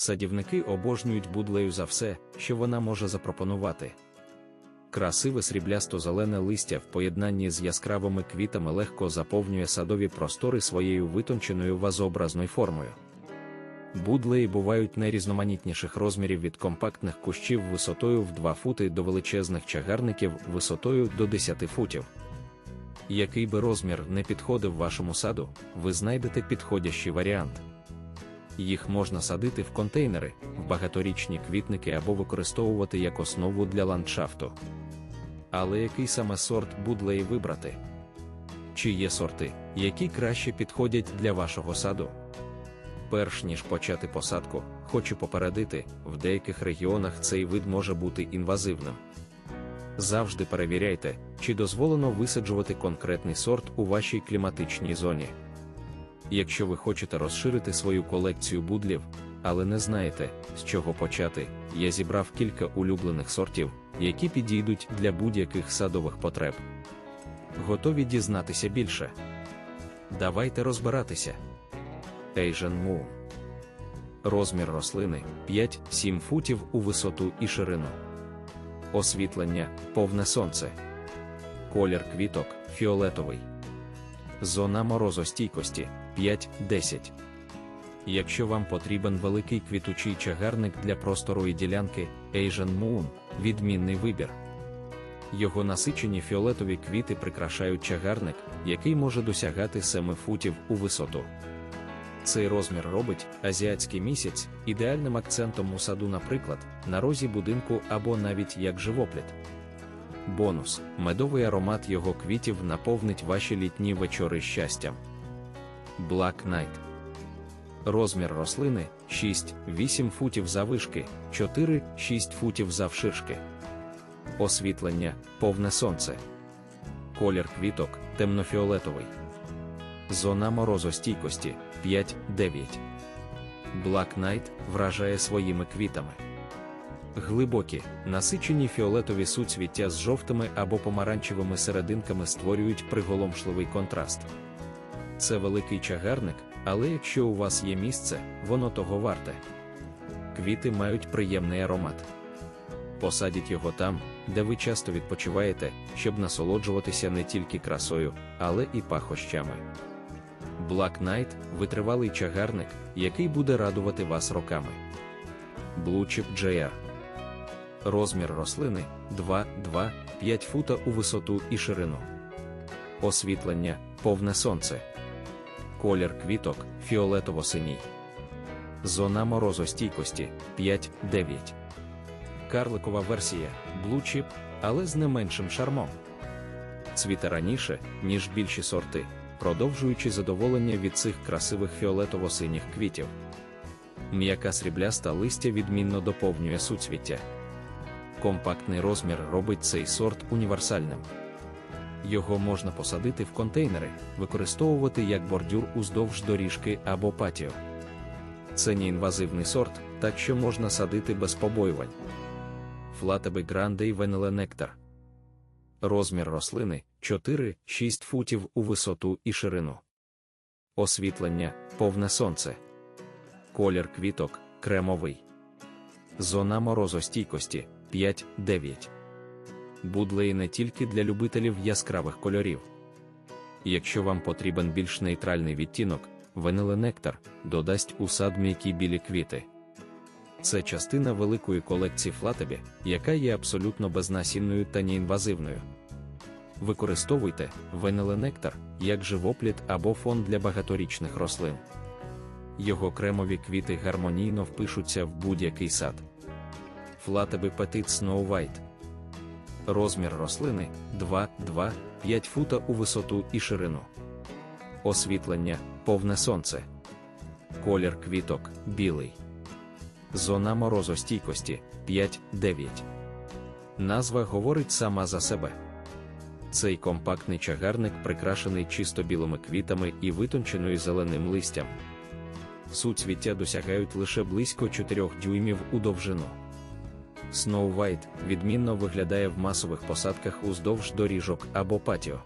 Садівники обожнюють будлею за все, що вона може запропонувати. Красиве сріблясто-зелене листя в поєднанні з яскравими квітами легко заповнює садові простори своєю витонченою вазообразною формою. Будлеї бувають найрізноманітніших розмірів від компактних кущів висотою в 2 фути до величезних чагарників висотою до 10 футів. Який би розмір не підходив вашому саду, ви знайдете підходящий варіант. Їх можна садити в контейнери, в багаторічні квітники або використовувати як основу для ландшафту. Але який саме сорт будлеї вибрати? Чи є сорти, які краще підходять для вашого саду? Перш ніж почати посадку, хочу попередити, в деяких регіонах цей вид може бути інвазивним. Завжди перевіряйте, чи дозволено висаджувати конкретний сорт у вашій кліматичній зоні. Якщо ви хочете розширити свою колекцію будлів, але не знаєте, з чого почати, я зібрав кілька улюблених сортів, які підійдуть для будь-яких садових потреб. Готові дізнатися більше? Давайте розбиратися. Asian Moon. Розмір рослини 5-7 футів у висоту і ширину. Освітлення повне сонце. Колір квіток фіолетовий. Зона морозостійкості 5-10. Якщо вам потрібен великий квітучий чагарник для просторої ділянки Asian Moon – відмінний вибір. Його насичені фіолетові квіти прикрашають чагарник, який може досягати 7 футів у висоту. Цей розмір робить азіатський місяць ідеальним акцентом у саду, наприклад, на розі будинку або навіть як живопліт. Бонус: медовий аромат його квітів наповнить ваші літні вечори щастям. Black Knight Розмір рослини 6-8 футів заввишки, 4-6 футів завширшки. Освітлення повне сонце. Колір квіток темнофіолетовий. Зона морозостійкості 5-9. Black Knight вражає своїми квітами. Глибокі, насичені фіолетові суцвіття з жовтими або помаранчевими серединками створюють приголомшливий контраст. Це великий чагарник, але якщо у вас є місце, воно того варте. Квіти мають приємний аромат. Посадіть його там, де ви часто відпочиваєте, щоб насолоджуватися не тільки красою, але і пахощами. Black Knight – витривалий чагарник, який буде радувати вас роками. Blue Chip JR Розмір рослини 2-2-5 фута у висоту і ширину. Освітлення повне сонце. Колір квіток фіолетово-синій. Зона морозостійкості 5-9. Карликова версія Blue але з не меншим шармом. Цвіте раніше, ніж більші сорти, продовжуючи задоволення від цих красивих фіолетово-синіх квітів. М'яка срібляста листя відмінно доповнює суцвіття. Компактний розмір робить цей сорт універсальним. Його можна посадити в контейнери, використовувати як бордюр уздовж доріжки або патіо. Це неінвазивний сорт, так що можна садити без побоювань. Флатебе Грандей Венеле Нектар. Розмір рослини 4-6 футів у висоту і ширину. Освітлення повне сонце. Колір квіток кремовий. Зона морозостійкості 5-9. Будлеї не тільки для любителів яскравих кольорів. Якщо вам потрібен більш нейтральний відтінок, венеленектар додасть у сад м'які білі квіти. Це частина великої колекції флатебі, яка є абсолютно безнасінною та неінвазивною. Використовуйте венеленектар як живопліт або фон для багаторічних рослин. Його кремові квіти гармонійно впишуться в будь-який сад. Флатебі Petit Snow White Розмір рослини 2-2-5 фута у висоту і ширину. Освітлення повне сонце. Колір квіток білий. Зона морозостійкості 5-9. Назва говорить сама за себе. Цей компактний чагарник прикрашений чисто білими квітами і витонченою зеленим листям. Суцвіття досягають лише близько 4 дюймів у довжину. Snow White відмінно виглядає в масових посадках уздовж доріжок або патіо.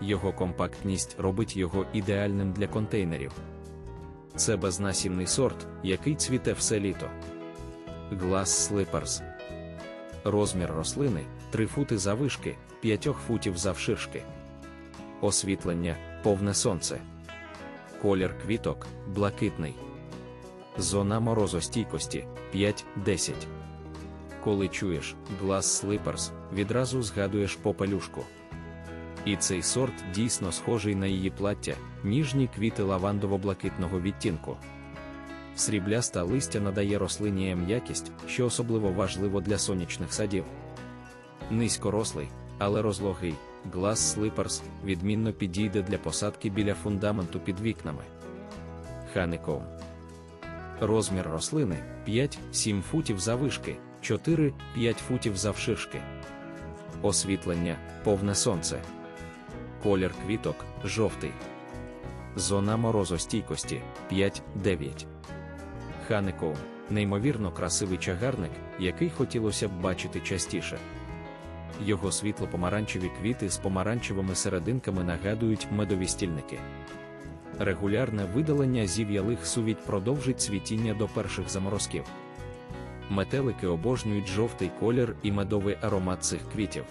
Його компактність робить його ідеальним для контейнерів. Це безнасінний сорт, який цвіте все літо. Glass Slippers. Розмір рослини 3 фути завишки, 5 футів завширшки. Освітлення повне сонце. Колір квіток блакитний. Зона морозостійкості 5-10. Коли чуєш Glass Slippers, відразу згадуєш попелюшку. І цей сорт дійсно схожий на її плаття, ніжні квіти лавандово-блакитного відтінку. Срібляста листя надає рослині м'якість, що особливо важливо для сонячних садів. Низькорослий, але розлогий, Glass Slippers відмінно підійде для посадки біля фундаменту під вікнами. Ханикоум. Розмір рослини 5-7 футів завишки, 4-5 футів завширшки. Освітлення повне сонце. Колір квіток жовтий. Зона морозостійкості 5-9. Ханикоум неймовірно красивий чагарник, який хотілося б бачити частіше. Його світло-помаранчеві квіти з помаранчевими серединками нагадують медові стільники. Регулярне видалення зів'ялих сувідь продовжить цвітіння до перших заморозків. Метелики обожнюють жовтий колір і медовий аромат цих квітів.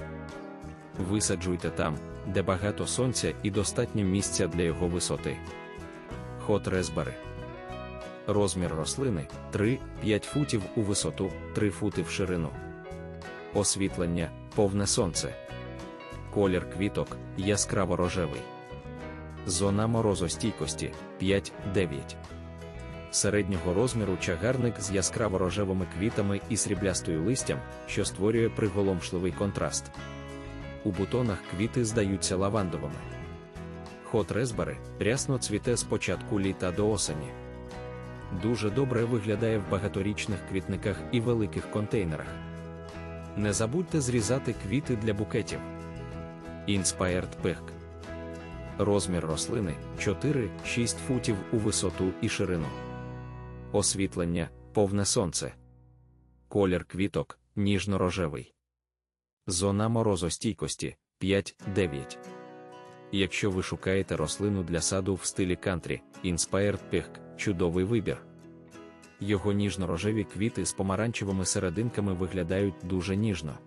Висаджуйте там, де багато сонця і достатньо місця для його висоти. Хот резбери. Розмір рослини 3-5 футів у висоту, 3 фути в ширину. Освітлення повне сонце. Колір квіток яскраво рожевий. Зона морозостійкості 5-9. Середнього розміру чагарник з яскраво рожевими квітами і сріблястою листям, що створює приголомшливий контраст. У бутонах квіти здаються лавандовими. Хот резбери рясно цвіте з початку літа до осені. Дуже добре виглядає в багаторічних квітниках і великих контейнерах. Не забудьте зрізати квіти для букетів. Inspired Peck. Розмір рослини 4-6 футів у висоту і ширину. Освітлення повне сонце. Колір квіток ніжно-рожевий. Зона морозостійкості 5-9. Якщо ви шукаєте рослину для саду в стилі кантрі, Inspired Peck – чудовий вибір. Його ніжно-рожеві квіти з помаранчевими серединками виглядають дуже ніжно.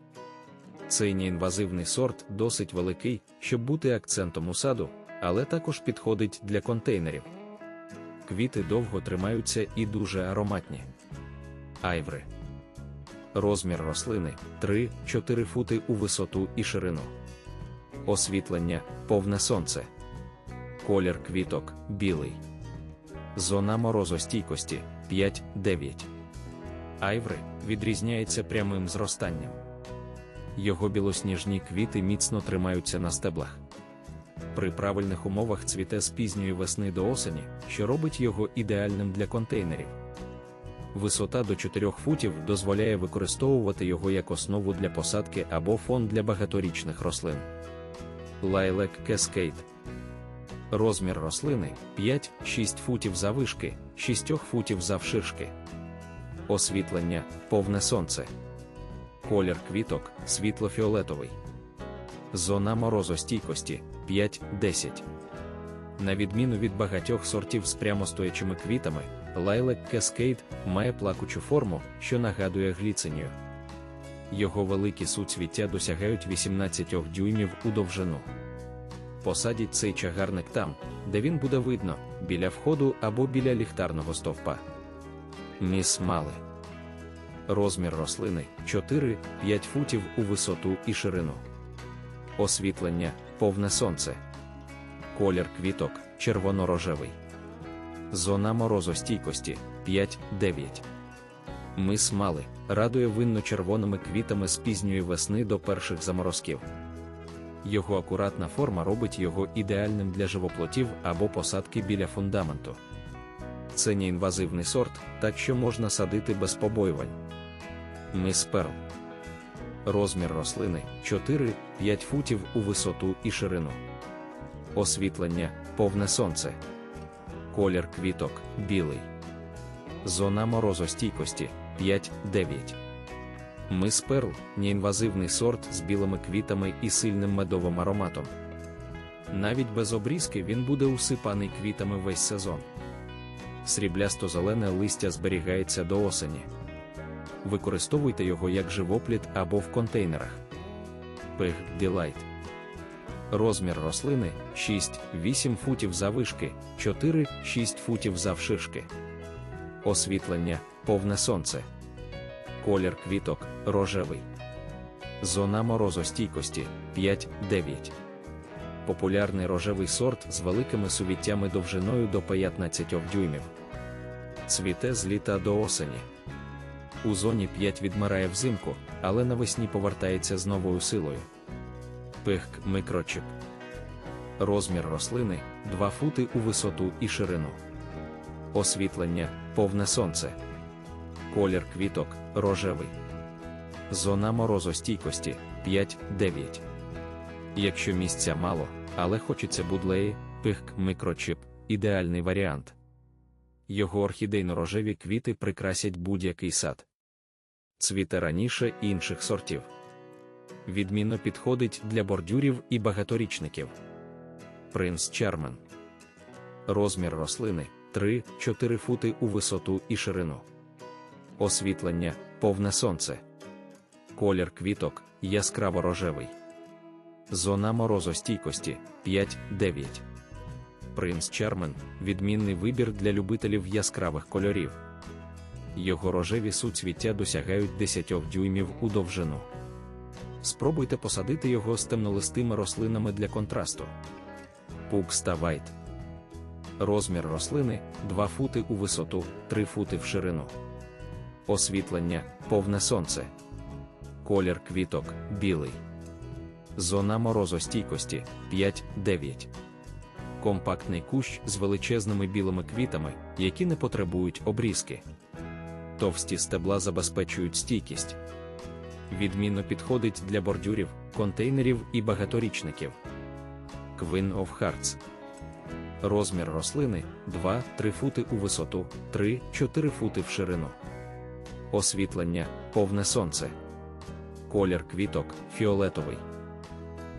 Цей неінвазивний сорт досить великий, щоб бути акцентом у саду, але також підходить для контейнерів. Квіти довго тримаються і дуже ароматні. Айври. Розмір рослини 3-4 фути у висоту і ширину. Освітлення повне сонце. Колір квіток білий. Зона морозостійкості 5-9. Айври відрізняється прямим зростанням. Його білосніжні квіти міцно тримаються на стеблах. При правильних умовах цвіте з пізньої весни до осені, що робить його ідеальним для контейнерів. Висота до 4 футів дозволяє використовувати його як основу для посадки або фон для багаторічних рослин. Лайлек Cascade Розмір рослини 5-6 футів завишки, 6 футів завширшки. Освітлення повне сонце. Колір квіток світло-фіолетовий. Зона морозостійкості 5-10. На відміну від багатьох сортів з прямостоячими квітами, лайлек Cascade має плакучу форму, що нагадує гліцинію. Його великі суцвіття досягають 18 дюймів у довжину. Посадіть цей чагарник там, де він буде видно, біля входу або біля ліхтарного стовпа. Міс Мали. Розмір рослини 4-5 футів у висоту і ширину. Освітлення повне сонце. Колір квіток червоно-рожевий. Зона морозостійкості 5-9. Мис Мали радує винно-червоними квітами з пізньої весни до перших заморозків. Його акуратна форма робить його ідеальним для живоплотів або посадки біля фундаменту. Це неінвазивний сорт, так що можна садити без побоювань. Міс Перл. Розмір рослини 4-5 футів у висоту і ширину. Освітлення повне сонце. Колір квіток білий. Зона морозостійкості 5-9. Мис Перл неінвазивний сорт з білими квітами і сильним медовим ароматом. Навіть без обрізки він буде усипаний квітами весь сезон. Сріблясто-зелене листя зберігається до осені. Використовуйте його як живопліт або в контейнерах. Pig Delight Розмір рослини 6-8 футів заввишки, 4-6 футів завширшки. Освітлення повне сонце. Колір квіток рожевий. Зона морозостійкості 5-9. Популярний рожевий сорт з великими сувіттями довжиною до 15 дюймів. Цвіте з літа до осені. У зоні 5 відмирає взимку, але навесні повертається з новою силою. Пихк микрочип. Розмір рослини 2 фути у висоту і ширину. Освітлення повне сонце. Колір квіток рожевий. Зона морозостійкості 5-9. Якщо місця мало, але хочеться будлеї, пихк микрочип ідеальний варіант. Його орхідейно-рожеві квіти прикрасять будь-який сад. Цвіте раніше інших сортів. Відмінно підходить для бордюрів і багаторічників. Принц Чармен. Розмір рослини 3-4 фути у висоту і ширину. Освітлення повне сонце. Колір квіток яскраво рожевий. Зона морозостійкості 5-9. Принц Чармен відмінний вибір для любителів яскравих кольорів. Його рожеві суцвіття досягають 10 дюймів у довжину. Спробуйте посадити його з темнолистими рослинами для контрасту. Пукста Вайт. Розмір рослини 2 фути у висоту, 3 фути в ширину. Освітлення повне сонце. Колір квіток білий. Зона морозостійкості 5-9. Компактний кущ з величезними білими квітами, які не потребують обрізки. Товсті стебла забезпечують стійкість. Відмінно підходить для бордюрів, контейнерів і багаторічників. Queen of Hearts. Розмір рослини 2-3 фути у висоту, 3-4 фути в ширину. Освітлення повне сонце. Колір квіток фіолетовий.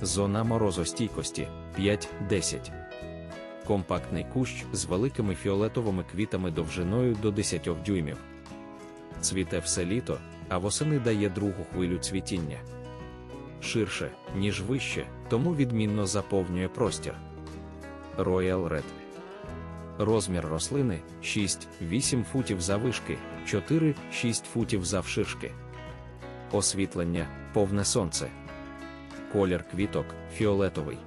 Зона морозостійкості 5-10. Компактний кущ з великими фіолетовими квітами довжиною до 10 дюймів. Цвіте все літо, а восени дає другу хвилю цвітіння. Ширше, ніж вище, тому відмінно заповнює простір. Royal Red Розмір рослини 6-8 футів заввишки, 4-6 футів завширшки. Освітлення повне сонце. Колір квіток фіолетовий.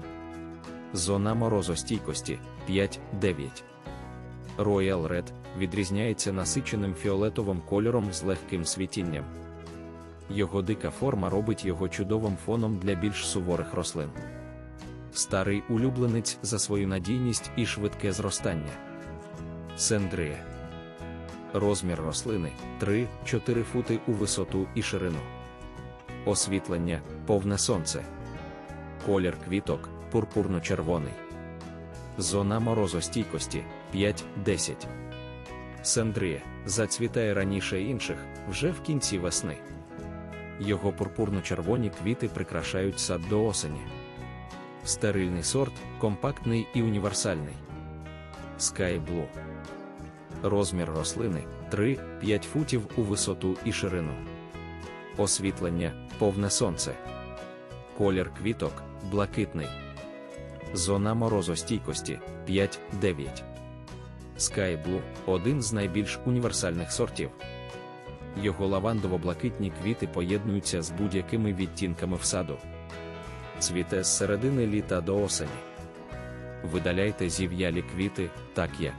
Зона морозостійкості 5-9. Royal Red відрізняється насиченим фіолетовим кольором з легким світінням. Його дика форма робить його чудовим фоном для більш суворих рослин. Старий улюбленець за свою надійність і швидке зростання. Сендрія. Розмір рослини 3-4 фути у висоту і ширину. Освітлення повне сонце. Колір квіток пурпурно-червоний. Зона морозостійкості 5-10. Сендрія зацвітає раніше інших вже в кінці весни. Його пурпурно-червоні квіти прикрашають сад до осені. Стерильний сорт, компактний і універсальний. Sky Blue. Розмір рослини 3-5 футів у висоту і ширину. Освітлення повне сонце. Колір квіток блакитний. Зона морозостійкості 5-9. Sky Blue – один з найбільш універсальних сортів. Його лавандово-блакитні квіти поєднуються з будь-якими відтінками в саду. Цвіте з середини літа до осені. Видаляйте зів'ялі квіти, так як